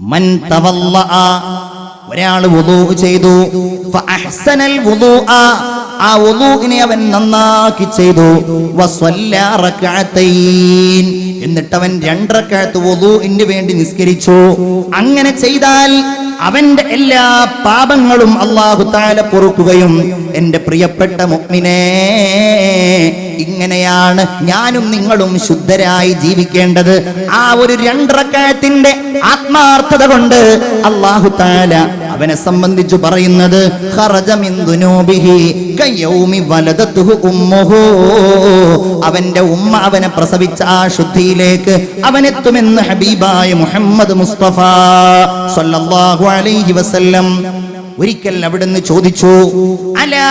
മൻ ഒരാൾ ചെയ്തു. ആ അവൻ നന്നാക്കി ചെയ്തു. വസ്വല്ല റക്അത്തൈൻ എന്നിട്ട് അവൻ രണ്ട് വേണ്ടി നിസ്കരിച്ചു. അങ്ങനെ ചെയ്താൽ അവന്റെ എല്ലാ പാപങ്ങളും അള്ളാഹു താല പൊറുക്കുകയും എന്റെ പ്രിയപ്പെട്ട മുഅ്മിനേ ഇങ്ങനെയാണ് ഞാനും നിങ്ങളും ശുദ്ധരായി ജീവിക്കേണ്ടത്. ആ ഒരു രണ്ടറക്കായത്തിന്റെ ആത്മാർത്ഥത കൊണ്ട് അള്ളാഹു താല അവനെ സംബന്ധിച്ച് പറയുന്നത് അവന്റെ ഉമ്മ അവനെ പ്രസവിച്ച ആ ശുദ്ധിയിലേക്ക് അവനെത്തുമെന്ന് ഹബീബായ മുഹമ്മദ് മുസ്തഫ സല്ലല്ലാഹു അലൈഹി വസല്ലം ഒരിക്കൽ ചോദിച്ചു അലാ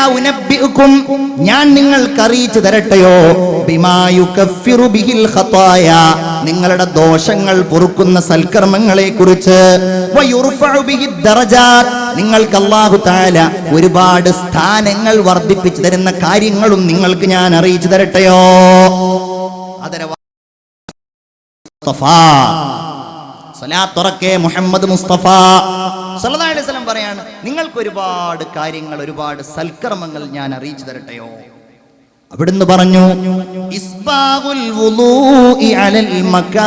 ഞാൻ നിങ്ങൾക്ക് അറിയിച്ചു തരട്ടെയോ? ബിമാ യുകഫിറു ബിഹിൽ ഖതായ. നിങ്ങളുടെ ദോഷങ്ങൾ പൊറുക്കുന്ന സൽക്കർമ്മങ്ങളെ കുറിച്ച് നിങ്ങൾക്ക് അള്ളാഹു താല ഒരുപാട് സ്ഥാനങ്ങൾ വർദ്ധിപ്പിച്ചു തരുന്ന കാര്യങ്ങളും നിങ്ങൾക്ക് ഞാൻ അറിയിച്ചു തരട്ടെയോ? മുഹമ്മദ് മുസ്തഫ. സല്ലല്ലാഹു അലൈഹി വസല്ലം പറയാണ് നിങ്ങൾക്ക് ഒരുപാട് കാര്യങ്ങൾ ഒരുപാട് സൽക്കർമ്മങ്ങൾ ഞാൻ അറിയിച്ചു തരട്ടെയോ? അവിടുന്ന് പറഞ്ഞു ഇസ്ബാഹുൽ അലൽ മകാരിഹ്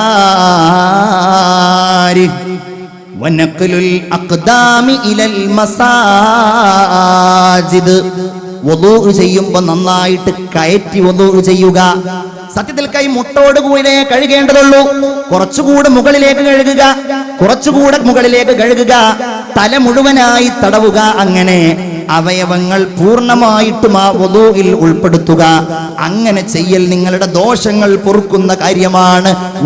വനഖലുൽ അഖ്ദാമി ഇലൽ മസാജിദ്. വധൂ ചെയ്യുമ്പോ നന്നായിട്ട് കയറ്റി വലൂ ചെയ്യുക. സത്യത്തിൽ കൈ മുട്ടോട് കൂടെ കഴുകേണ്ടതുള്ളൂ. കുറച്ചുകൂടെ മുകളിലേക്ക് കഴുകുക. കുറച്ചുകൂടെ മുകളിലേക്ക് കഴുകുക. തല മുഴുവനായി തടവുക. അങ്ങനെ അവയവങ്ങൾ പൂർണമായിട്ടും ആ വധുവിൽ ഉൾപ്പെടുത്തുക. അങ്ങനെ ചെയ്യൽ നിങ്ങളുടെ ദോഷങ്ങൾ പൊറുക്കുന്ന കാര്യമാണ്.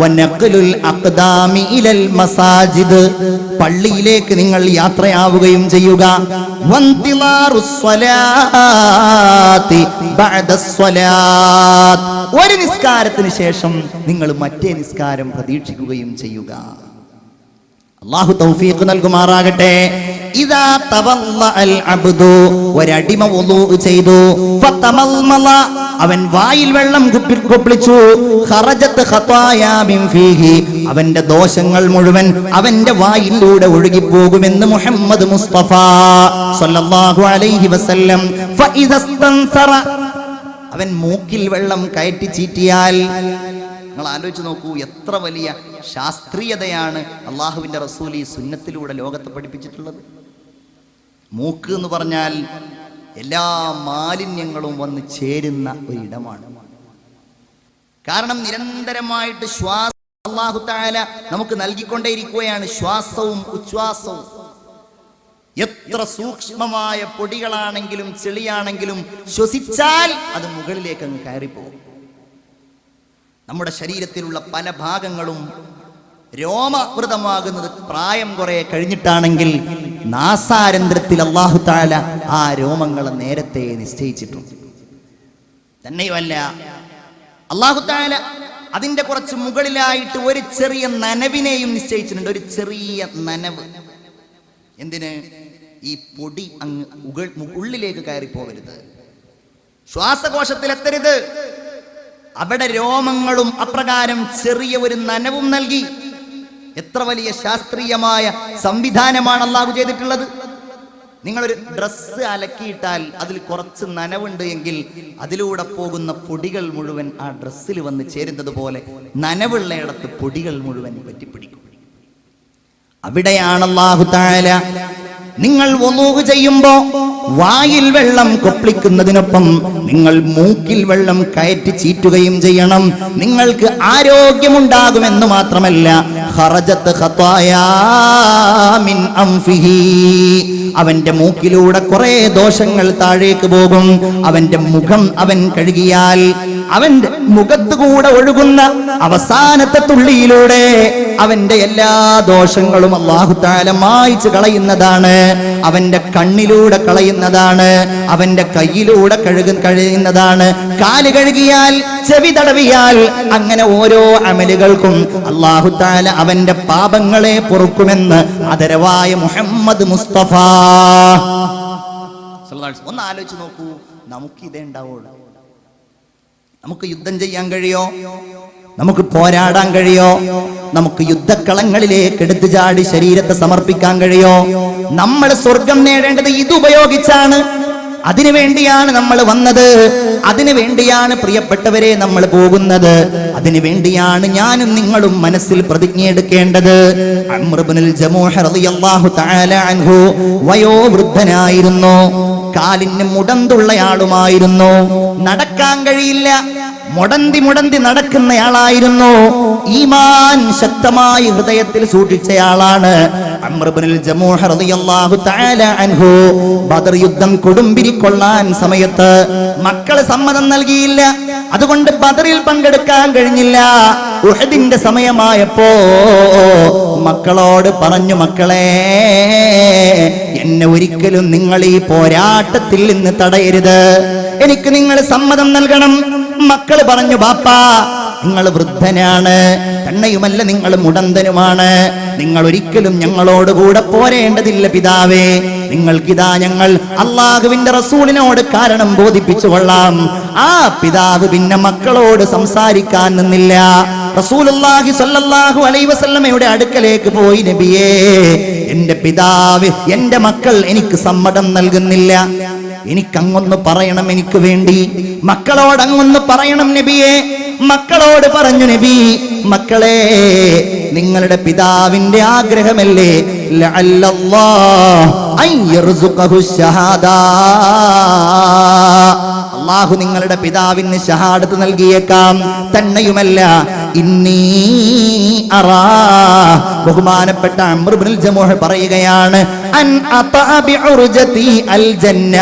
മസാജിദ്. പള്ളിയിലേക്ക് നിങ്ങൾ യാത്രയാവുകയും ചെയ്യുക. ഒരു നിസ്കാരത്തിന് ശേഷം നിങ്ങൾ മറ്റേ നിസ്കാരം പ്രതീക്ഷിക്കുകയും ചെയ്യുക. അള്ളാഹു തൗഫീഖ് നൽകുമാറാകട്ടെ. ഇതാ തവല്ല അൽ അബ്ദു ഒരടിമ വുളൂ ചെയ്തു. ഫതമൽമല അവൻ വായിൽ വെള്ളം കുപ്പി- കുപ്പിളിച്ചു. ഖറജത്ത് ഖതായാ മിൻ ഫീഹി അവന്റെ ദോഷങ്ങൾ മുഴുവൻ അവന്റെ വായിലൂടെ ഒഴുകിപ്പോകുമെന്ന് മുഹമ്മദ് മുസ്തഫ സല്ലല്ലാഹു അലൈഹി വസല്ലം. ഫഇദസ്തൻസറ അവൻ മൂക്കിൽ വെള്ളം കയറ്റി ചീറ്റിയാൽ നിങ്ങൾ ആലോചിച്ച് നോക്കൂ എത്ര വലിയ ശാസ്ത്രീയതയാണ് അള്ളാഹുവിന്റെ റസൂൽ ഈ സുന്നത്തിലൂടെ ലോകത്തെ പഠിപ്പിച്ചിട്ടുള്ളത്. മൂക്ക് എന്ന് പറഞ്ഞാൽ എല്ലാ മാലിന്യങ്ങളും വന്ന് ചേരുന്ന ഒരിടമാണ്. കാരണം നിരന്തരമായിട്ട് ശ്വാസ അള്ളാഹു താല നമുക്ക് നൽകിക്കൊണ്ടേയിരിക്കുകയാണ്. ശ്വാസവും ഉച്ഛ്വാസവും. എത്ര സൂക്ഷ്മമായ പൊടികളാണെങ്കിലും ചെളിയാണെങ്കിലും ശ്വസിച്ചാൽ അത് മുകളിലേക്ക് അങ്ങ് കയറിപ്പോകും. നമ്മുടെ ശരീരത്തിലുള്ള പല ഭാഗങ്ങളും രോമവൃതമാകുന്നത് പ്രായം കുറെ കഴിഞ്ഞിട്ടാണെങ്കിൽ നാസാരന്ധ്രത്തിൽ അള്ളാഹു താല ആ രോമങ്ങളെ നേരത്തെ നിശ്ചയിച്ചിട്ടുണ്ട്. തന്നെയുമല്ല അള്ളാഹു താല അതിന്റെ കുറച്ച് മുകളിലായിട്ട് ഒരു ചെറിയ നനവിനെയും നിശ്ചയിച്ചിട്ടുണ്ട്. ഒരു ചെറിയ നനവ്. എന്തിന്? ഈ പൊടി അങ്ങ് ഉള്ളിലേക്ക് കയറി പോകരുത് ശ്വാസകോശത്തിൽ എത്തരുത് അവിടെ രോമങ്ങളും അപ്രകാരം ചെറിയ ഒരു നനവും നൽകി. എത്ര വലിയ ശാസ്ത്രീയമായ സംവിധാനമാണ് അള്ളാഹു ചെയ്തിട്ടുള്ളത്. നിങ്ങളൊരു ഡ്രസ്സ് അലക്കിയിട്ടാൽ അതിൽ കുറച്ച് നനവുണ്ട് എങ്കിൽ അതിലൂടെ പോകുന്ന പൊടികൾ മുഴുവൻ ആ ഡ്രസ്സിൽ വന്ന് ചേരുന്നത് പോലെ നനവുള്ളയിടത്ത് പൊടികൾ മുഴുവൻ പറ്റിപ്പിടിക്കും. അവിടെയാണ് അള്ളാഹു താല നിങ്ങൾ ഒന്നൂവ് ചെയ്യുമ്പോ വായിൽ വെള്ളം കൊപ്പിക്കുന്നതിനൊപ്പം നിങ്ങൾ മൂക്കിൽ വെള്ളം കയറ്റി ചീറ്റുകയും ചെയ്യണം നിങ്ങൾക്ക് ആരോഗ്യമുണ്ടാകുമെന്ന് മാത്രമല്ല മിൻ. അവന്റെ മൂക്കിലൂടെ കുറെ ദോഷങ്ങൾ താഴേക്ക് പോകും അവന്റെ മുഖം അവൻ കഴുകിയാൽ അവന്റെ മുഖത്ത് കൂടെ ഒഴുകുന്ന അവസാനത്തെ തുള്ളിയിലൂടെ അവന്റെ എല്ലാ ദോഷങ്ങളും അള്ളാഹുത്താല മായിച്ച് കളയുന്നതാണ്. അവന്റെ കണ്ണിലൂടെ കളയുന്നതാണ്. അവന്റെ കയ്യിലൂടെ കഴുകു കഴിയുന്നതാണ്. കാൽ കഴുകിയാൽ ചെവി തടവിയാൽ അങ്ങനെ ഓരോ അമലുകൾക്കും അള്ളാഹുത്താല അവന്റെ പാപങ്ങളെ പൊറുക്കുമെന്ന് അതരവായ മുഹമ്മദ് മുസ്തഫ. ഒന്ന് ആലോചിച്ച് നോക്കൂ. നമുക്കിതേ ഉണ്ടാവുള്ളൂ. നമുക്ക് യുദ്ധം ചെയ്യാൻ കഴിയോ? നമുക്ക് പോരാടാൻ കഴിയോ? നമുക്ക് യുദ്ധക്കളങ്ങളിലേക്ക് എടുത്തു ചാടി ശരീരത്തെ സമർപ്പിക്കാൻ കഴിയോ? നമ്മൾ സ്വർഗം നേടേണ്ടത് ഇത് ഉപയോഗിച്ചാണ്. അതിനു വേണ്ടിയാണ് നമ്മൾ വന്നത്. അതിനു വേണ്ടിയാണ് പ്രിയപ്പെട്ടവരെ നമ്മൾ പോകുന്നത്. അതിനു വേണ്ടിയാണ് ഞാനും നിങ്ങളും മനസ്സിൽ പ്രതിജ്ഞ എടുക്കേണ്ടത്. അമ്രുബ്നുൽ ജമൂഹ റളിയല്ലാഹു തആല അൻഹു വയോവൃദ്ധനായിരുന്നു. കാലിന് മുടന്തുള്ളയാളുമായിരുന്നു. നടക്കാൻ കഴിയില്ല. മുടന്തി മുടന്തി നടക്കുന്നയാളായിരുന്നു. ഈമാൻ ശക്തമായി ഹൃദയത്തിൽ സൂക്ഷിച്ചയാളാണ് അൻഹു. ബദർ യുദ്ധം കൊടുമ്പിരിക്കൊള്ളാൻ സമയത്ത് മക്കൾ സമ്മതം നൽകിയില്ല. അതുകൊണ്ട് ബദറിൽ പങ്കെടുക്കാൻ കഴിഞ്ഞില്ല. ഉഹദിന്റെ സമയമായപ്പോ മക്കളോട് പറഞ്ഞു മക്കളെ എന്നെ ഒരിക്കലും നിങ്ങൾ ഈ പോരാട്ടത്തിൽ നിന്ന് തടയരുത്. എനിക്ക് നിങ്ങൾ സമ്മതം നൽകണം. മക്കൾ പറഞ്ഞു ബാപ്പാ നിങ്ങൾ വൃദ്ധനാണ്. തന്നെയുമല്ല നിങ്ങൾ മുടന്തനുമാണ്. നിങ്ങൾ ഒരിക്കലും ഞങ്ങളോട് കൂടെ പോരേണ്ടതില്ല പിതാവേ. നിങ്ങൾക്കിതാ ഞങ്ങൾ അള്ളാഹുവിന്റെ റസൂലിനോട് കാരണം ബോധിപ്പിച്ചു കൊള്ളാം. ആ പിതാവ് പിന്നെ മക്കളോട് സംസാരിക്കാൻ നിന്നില്ല. റസൂലുള്ളാഹി സല്ലല്ലാഹു അലൈഹി വസല്ലമയുടെ അടുക്കലേക്ക് പോയി നബിയേ എന്റെ പിതാവ് എന്റെ മക്കൾ എനിക്ക് സമ്മതം നൽകുന്നില്ല. എനിക്കങ്ങൊന്ന് പറയണം എനിക്ക് വേണ്ടി. മക്കളോട് അങ്ങൊന്ന് പറയണം നബിയെ. മക്കളോട് പറഞ്ഞു നബി മക്കളെ നിങ്ങളുടെ പിതാവിന്റെ ആഗ്രഹമല്ലേ? അള്ളാഹു നിങ്ങളുടെ പിതാവിന് ഷഹാദത്ത് നൽകിയേക്കാം. തന്നെയുമല്ല ഇന്നീ അറാ. ബഹുമാനപ്പെട്ട അമ്രുബ്നുൽ ജമോഹ പറയുകയാണ് അൻ അൽ ജന്ന.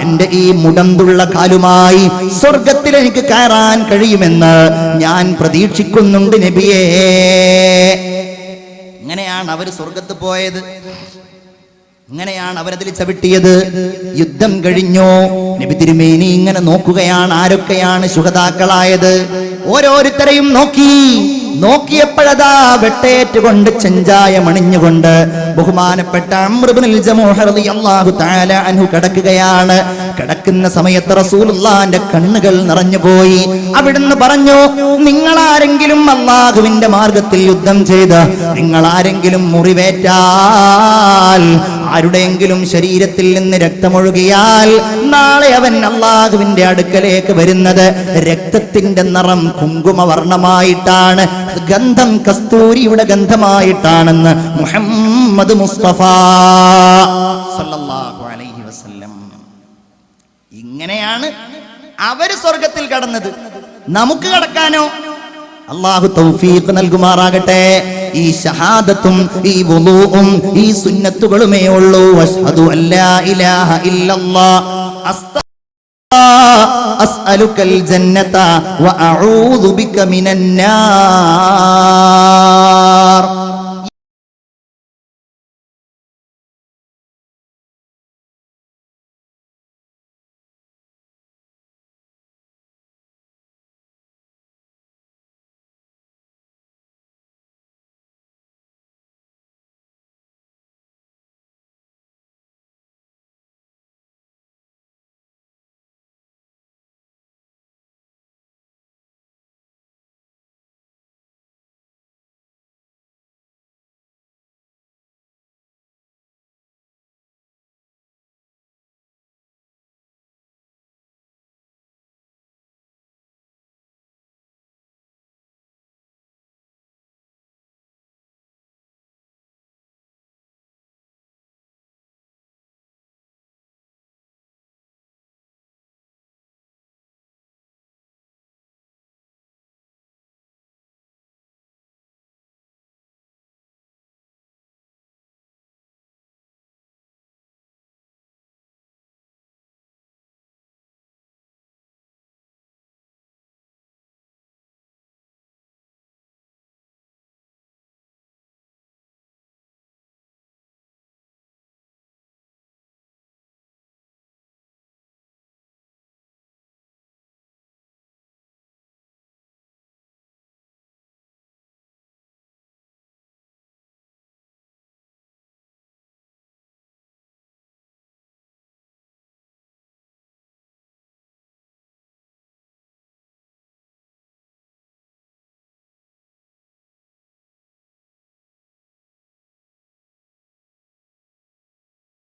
എന്റെ ഈ മുടന്തുള്ള കാലുമായി സ്വർഗത്തിൽ എനിക്ക് കയറാൻ കഴിയുമെന്ന് ഞാൻ പ്രതീക്ഷിക്കുന്നുണ്ട് നബിയേ. ഇങ്ങനെയാണ് അവർ സ്വർഗത്ത് പോയത്? ഇങ്ങനെയാണ് അവരതിൽ ചവിട്ടിയത്. യുദ്ധം കഴിഞ്ഞോ. നബി തിരുമേനി ഇങ്ങനെ നോക്കുകയാണ് ആരൊക്കെയാണ് ശുഹതാക്കളായത് ഓരോരുത്തരെയും നോക്കി. നോക്കിയപ്പോഴതാ വെട്ടേറ്റുകൊണ്ട് ചെഞ്ചായം അണിഞ്ഞുകൊണ്ട് ബഹുമാനപ്പെട്ട തആല അൻഹു കിടക്കുകയാണ്. കിടക്കുന്ന സമയത്ത് റസൂലുള്ളാന്റെ കണ്ണുകൾ നിറഞ്ഞുപോയി അവിടുന്ന് പറഞ്ഞു നിങ്ങൾ ആരെങ്കിലും അള്ളാഹുവിന്റെ മാർഗത്തിൽ യുദ്ധം ചെയ്ത് നിങ്ങൾ ആരെങ്കിലും മുറിവേറ്റാൽ ആരുടെയെങ്കിലും ശരീരത്തിൽ നിന്ന് രക്തമൊഴുകിയാൽ നാളെ അവൻ അള്ളാഹുവിന്റെ അടുക്കലേക്ക് വരുന്നത് രക്തത്തിന്റെ നിറം കുങ്കുമവർണമായിട്ടാണ് ഗന്ധം കസ്തൂരിയുടെ ഗന്ധമായിട്ടാണെന്ന് മുഹമ്മദ് മുസ്തഫ സല്ലല്ലാഹു അലൈഹി വസല്ലം. ഇങ്ങനെയാണ് അവർ സ്വർഗത്തിൽ കടന്നത്. നമുക്ക് കടക്കാനോ അള്ളാഹു തൗഫീഖ് നൽകുമാറാകട്ടെ. ഈ ഷഹാദത്തും ഈ വുളൂഉം ഈ സുന്നത്തുകളുമേ ഉള്ളൂ. അഷ്ഹദു അല്ലാ ഇലാഹ ഇല്ലല്ലാഹ്. അസ്അലുക്കൽ ജന്നത വഅഊദു ബിക മിനന്നാർ